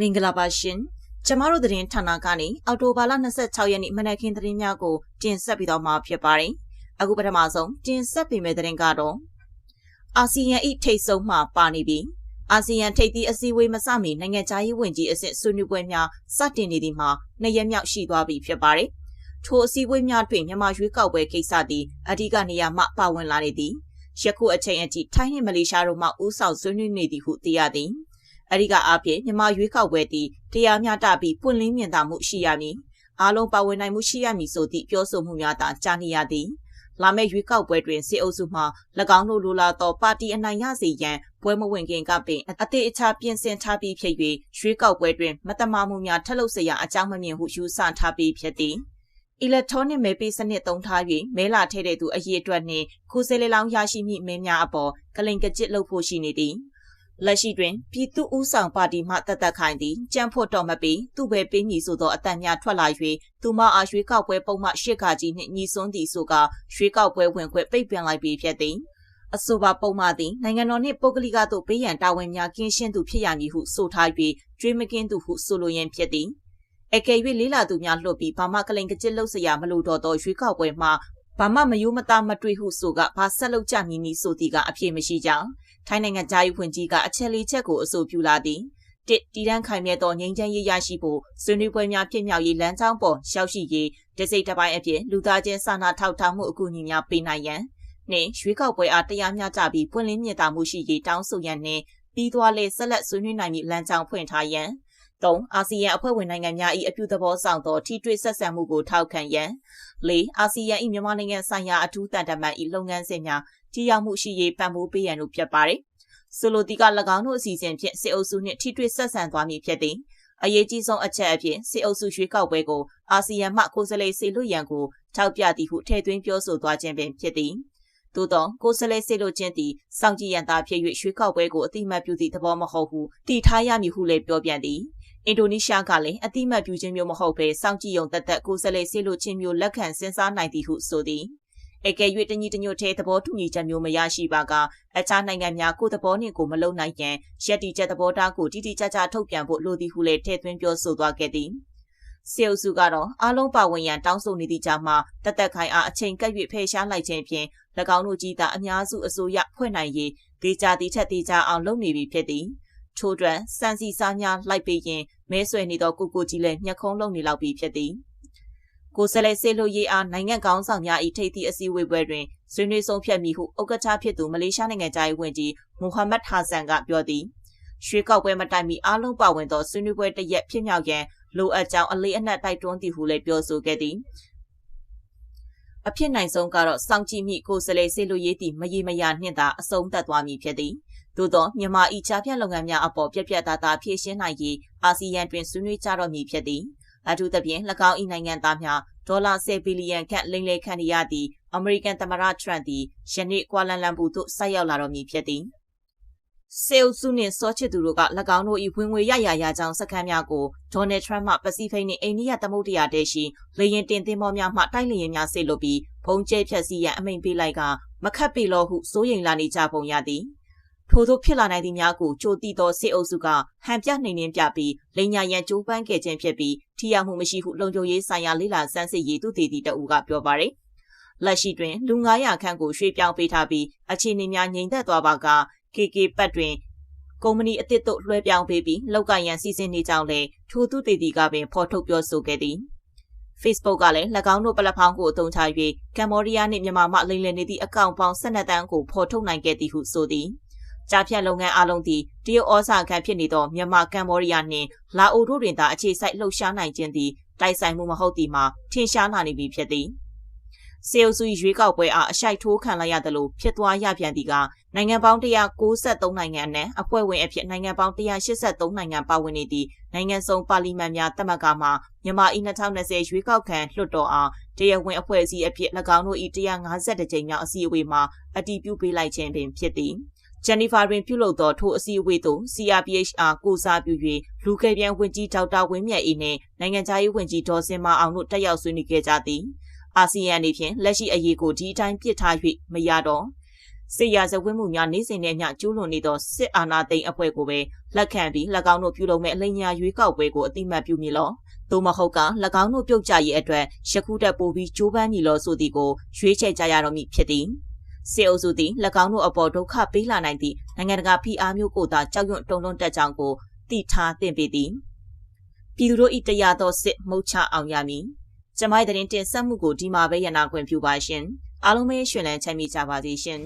မင်္ဂလာပါရှင်ကျမတို့သတင်းဌာနကနေအော်တိုဘာလ26ရက်နေ့မနက်ခင်းသတင်းများကိုတင်ဆက်ပြီးတော့မှာဖြစ်ပါတယ်အခုပထမဆုံးတင်ဆက်ပေးမယ့်သတင်းကတော့အာဆီယံ၏ထိတ်ဆုံးမှပါနေပြီးအာဆီယံထိပ်သီးအစည်းအဝေးမစမီနိုင်ငံခြားရေးဝန်ကြီးအဆင့်ဆွေးနွေးပွဲများစတင်နေသည်မှာနှစ်ရက်မြောက်ရှိသွားပြီဖြစ်ပါတယ်ထိုအစည်းအဝေးများတွင်မြန်မာရွေးကောက်ပွဲကိစ္စသည်အဓိကနေရာမှပါဝင်လာနေသည်ယခုအချိန်အထိထိုင်းနှင့်မလေးရှားတို့မှဦးဆောင်ဆွေးနွေးနေသည်ဟုသိရသည်။ အဓိကအားဖြင့်မြန်မာရွေးကောက်ပွဲသည်တရားမျှတပြီးပွင့်လင်းမြင်သာမှုရှိရမည်အားလုံးပါဝင်နိုင်မှုရှိရမည်ဆိုသည့်ပြောဆိုမှုများသာကြားနေရသည်လာမယ့်ရွေးကောက်ပွဲတွင်စစ်အုပ်စုမှ၎င်းတို့လိုလားသောပါတီအနိုင်ရစေရန်ပွဲမဝင်ခင်ကပင်အသေးအချာပြင်ဆင်ထားပြီးဖြစ်၍ရွေးကောက်ပွဲတွင်မတမာမှုများထပ်လုပ်စရာအကြောင်းမမြင်ဟုယူဆထားပြီးဖြစ်သည်အီလက်ထရောနစ်မဲပေးစနစ်သုံးထား၍မဲလာထည့်တဲ့သူအရေးအတွက်နှင့်ခူးစဲလေလောင်းရရှိမည့်မဲများအပေါ်ကလိန်ကကြစ်လုပ်ဖို့ရှိနေသည်။ လက်ရှိတွင်ပြည်သူ့ဦးဆောင်ပါတီမှတက်တက်ခိုင်သည်ကြံ့ဖို့တော်မပီသူပဲပေးညီဆိုသောအတန်များထွက်လာ၍သူမအားရွေးကောက်ပွဲပုံမှရှစ်ခါကြီးနှင့်ညီစွန်းသည်ဆိုကရွေးကောက်ပွဲဝင်ခွင့်ပိတ်ပင်လိုက်ပြီဖြစ်သည်အဆိုပါပုံမှန်သည်နိုင်ငံတော်နှင့်ပုဂ္ဂလိကသို့ပေးရန်တာဝန်များကင်းရှင်းသူဖြစ်ရမည်ဟုဆိုထား၍ကြွေးမကင်းသူဟုဆိုလိုရင်းဖြစ်သည်အကယ်၍လေးလာသူများလွှတ်ပြီးဘာမှကလိန်ကကြစ်လုပ်စရာမလိုတော့သောရွေးကောက်ပွဲမှာဘာမှမယိုးမသားမတွေ့ဟုဆိုကဘာဆက်လုပ်ကြမည်နည်းဆိုသည်ကအပြည့်မရှိကြောင်း ထိုင်းနိုင်ငံသားရေးဝန်ကြီးကအချက်လေးချက်ကိုအဆိုပြုလာသည်တစ်တီတန်းခိုင်မြဲသောငြိမ်းချမ်းရေးရရှိဖို့ဆွေးနွေးပွဲများဖြစ်မြောက်ရေးလမ်းကြောင်းပေါ်ရောက်ရှိရေးတစိတ်တစ်ပိုင်းအဖြစ်လူသားချင်းစာနာထောက်ထားမှုအကူအညီများပေးနိုင်ရန်နှင့်ရွေးကောက်ပွဲအားတရားမျှတပြီးပွင့်လင်းမြင်သာမှုရှိရေးတောင်းဆိုရန်နှင့်ပြီးသွားလေဆက်လက်ဆွေးနွေးနိုင်မည့်လမ်းကြောင်းဖွင့်ထားရန်၃အာဆီယံအဖွဲ့ဝင်နိုင်ငံများ၏အပြုသဘောဆောင်သောထိတွေ့ဆက်ဆံမှုကိုထောက်ခံရန်၄အာဆီယံ၏မြန်မာနိုင်ငံဆိုင်ရာအထူးတန်တမန်၏လုပ်ငန်းစဉ်များ ကြီးရောက်မှုရှိရေးပံ့ပိုးပေးရန်တို့ဖြစ်ပါတယ်။ဆိုလိုတီက၎င်းတို့အစီအစဉ်ဖြင့်စစ်အုပ်စုနှင့်ထိတွေ့ဆက်ဆံသွားမည်ဖြစ်သည်။အရေးကြီးဆုံးအချက်အဖြစ်စစ်အုပ်စုရွေးကောက်ပွဲကိုအာဆီယံမှကိုယ်စားလှယ်စေလွှတ်ရန်ကိုထောက်ပြသည်ဟုထည့်သွင်းပြောဆိုသွားခြင်းပင်ဖြစ်သည်။သို့သောကိုယ်စားလှယ်စေလွှတ်ခြင်းသည်စောင့်ကြည့်ရန်သာဖြစ်၍ရွှေကောက်ပွဲကိုအတိမတ်ပြုသည့်သဘောမဟုတ်ဟုတည်ထားရမည်ဟုလည်းပြောပြန်သည်အင်ဒိုနီးရှားကလည်းအတိမတ်ပြုခြင်းမျိုးမဟုတ်ဘဲစောင့်ကြည့်ရုံသက်သက်ကိုယ်စားလှယ်စေလွှတ်ခြင်းမျိုးလက်ခံစဉ်းစားနိုင်သည်ဟုဆိုသည်။ အကယ်၍တညီတညွတ်ထဲသဘောတူညီချက်မျိုးမရရှိပါကအခြားနိုင်ငံများကိုသဘောနှင့်ကိုမလုံနိုင်ရန်ရက်တီချက်သဘောထားကိုတိတိကျကျထုတ်ပြန်ဖို့လိုသည်ဟုလည်းထည့်သွင်းပြောဆိုသွားခဲ့သည်စေအုပ်စုကတော့အားလုံးပါဝင်ရန်တောင်းဆိုနေသည့်ကြားမှာတသက်ခိုင်အားအချိန်ကပ်၍ဖယ်ရှားလိုက်ခြင်းဖြင့်၎င်းတို့ကြီးသာအများစုအစိုးရဖွဲ့နိုင်ရေးဒေကြသည်ထက်ဒေကြအောင်လုပ်နေပြီဖြစ်သည်ထို့အတွက်စံစီစားများလိုက်ပေးရင်မဲဆွယ်နေသောကိုကိုကြီးလည်းမျက်ခုံးလုံနေလောက်ပြီဖြစ်သည် ကိုယ်စားလှယ်စေလိုရေးအားနိုင်ငံကောင်းဆောင်များ၏ထိပ်သီးအစည်းအဝေးပွဲတွင်ဆွေးနွေးဆုံးဖြတ်မိဟုဥက္ကဋ္ဌဖြစ်သူမလေးရှားနိုင်ငံသားရေးဝန်ကြီးမိုဟာမက်ဟာဆန်ကပြောသည်ရွှေကောက်ပွဲမတိုင်မီအားလုံးပါဝင်သောဆွေးနွေးပွဲတစ်ရက်ဖြစ်မြောက်ရန်လိုအပ်ကြောင်းအလေးအနက်တိုက်တွန်းသည်ဟုလည်းပြောဆိုခဲ့သည်အဖြစ်နိုင်ဆုံးကတော့စောင့်ကြည့်မိကိုယ်စားလှယ်စေလိုရေးသည်မရေမရာနှင့်သာအဆုံးသတ်သွားမည်ဖြစ်သည်သို့သောမြန်မာဤချာပြလုပ်ငန်းများအပေါ်ပြက်ပြက်သားသားဖြည့်ရှင်းနိုင်ရေးအာဆီယံတွင်ဆွေးနွေးကြတော့မည်ဖြစ်သည် အထူးသဖြင့်၎င်း၏နိုင်ငံသားများဒေါ်လာ10ဘီလီယံခန့်လိမ်လည်ခံရသည့်အမေရိကန်သမ္မတထရန့်သည်ယနေ့ကွာလန်လမ်ပူသို့ဆိုက်ရောက်လာတော်မူဖြစ်သည်စေအုပ်စုနှင့်စောချစ်သူတို့က၎င်းတို့၏ဝင်ငွေရရရကြောင်းစခန်းများကိုဒေါ်နယ်ထရန့်မှပစိဖိတ်နှင့်အိန္ဒိယသမုဒ္ဒရာတဲရှိလေရင်တင်သင်းမောများမှတိုက်လေရင်များဆေ့လို့ပြီးဘုံကျဲဖြတ်စည်းရန်အမိန့်ပေးလိုက်ကမခတ်ပေလို့ဟုစိုးရိမ်လာနေကြပုံရသည်။ ထို့သို့ဖြစ်လာနိုင်သည့်များကိုကြိုတိသောစစ်အုပ်စုကဟန်ပြနှိမ်နှင်းပြပြီးလိန်ညာရန်ကြိုးပမ်းခဲ့ခြင်းဖြစ်ပြီးထိရောက်မှုမရှိဟုလုံခြုံရေးဆိုင်ရာလေးလာစမ်းစစ်ရေးသူတည်တည်တအူကပြောပါရယ်လက်ရှိတွင်လူ900ခန့်ကိုရွှေ့ပြောင်းပေးထားပြီးအခြေအနေများငြိမ်သက်သွားပါက KK ပတ်တွင်ကုမ္ပဏီအသစ်တို့လွှဲပြောင်းပေးပြီးလောက်ကရန်စီစဉ်နေကြောင်းလည်းထိုသူတည်တည်ကပင်ဖော်ထုတ်ပြောဆိုခဲ့သည် Facebook ကလည်း၎င်းတို့ပလက်ဖောင်းကိုအသုံးချ၍ကမ္ဘောဒီးယားနှင့်မြန်မာမှလိမ်လည်နေသည့်အကောင့်ပေါင်း12တန်းကိုဖော်ထုတ်နိုင်ခဲ့သည်ဟုဆိုသည်။ ကြားဖြတ်လုပ်ငန်းအလုံးသည်တရုတ်ဩဇာခံဖြစ်နေသောမြန်မာကမ္ဘောဒီးယားနှင့်လာအိုတို့တွင်သာအခြေစိုက်လှုပ်ရှားနိုင်ခြင်းသည်တိုက်ဆိုင်မှုမဟုတ်သည်မှာထင်ရှားလာနေပြီဖြစ်သည်စေအုပ်စုရွေးကောက်ပွဲအားအရှိုက်ထိုးခံလိုက်ရသလိုဖြစ်သွားရပြန်သည်ကနိုင်ငံပေါင်း193နိုင်ငံအနက်အဖွဲ့ဝင်အဖြစ်နိုင်ငံပေါင်း183နိုင်ငံပါဝင်နေသည့်နိုင်ငံစုံပါလီမန်များတမကမှမြန်မာအီ2020ရွေးကောက်ခံလွှတ်တော်အားတရားဝင်အဖွဲ့အစည်းအဖြစ်၎င်းတို့၏150ကြိမ်မြောက်အစည်းအဝေးမှာအတည်ပြုပေးလိုက်ခြင်းပင်ဖြစ်သည်။ ဂျန်နီဖာတွင်ပြုလုပ်သောထိုအစည်းအဝေးသို့ CRPHR ကိုစားပြု၍လူကယ်ပြန်ဝန်ကြီးဒေါက်တာဝင်းမြတ်အေးနှင့်နိုင်ငံခြားရေးဝန်ကြီးဒေါ်စင်မအောင်တို့တက်ရောက်ဆွေးနွေးခဲ့ကြသည်အာဆီယံအနေဖြင့်လက်ရှိအရေးကိုဒီအတိုင်းပြစ်ထား၍မရတော့စစ်ရာဇဝတ်မှုများနေစဉ်နဲ့ညကျူးလွန်နေသောစစ်အာဏာသိမ်းအဖွဲ့ကိုပဲလက်ခံပြီး၎င်းတို့ပြုလုပ်မဲ့အလိညာရွေးကောက်ပွဲကိုအတိမတ်ပြုမည်လောသို့မဟုတ်က၎င်းတို့ပြုတ်ကြရေးအတွက်ယခုတက်ပို့ပြီးကြိုးပမ်းမည်လောဆိုသည်ကိုရွေးချယ်ကြရတော့မည်ဖြစ်သည် စေအုပ်စုသည်၎င်းတို့အပေါ်ဒုက္ခပေးလာနိုင်သည့်နိုင်ငံတကာဖိအားမျိုးကိုသာကြောက်ရွံ့တုန်လှုပ်တတ်ကြောင်းကိုသိထားသင့်ပေသည်ပြည်သူတို့၏တရားသောစစ်မှုတ်ချအောင်ရမည်ကျမိုင်းတဲ့တင်ဆက်မှုကိုဒီမှာပဲရနာခွင့်ပြုပါရှင်အားလုံးပဲရှင်လန်းချမ်းမြေ့ကြပါစေရှင်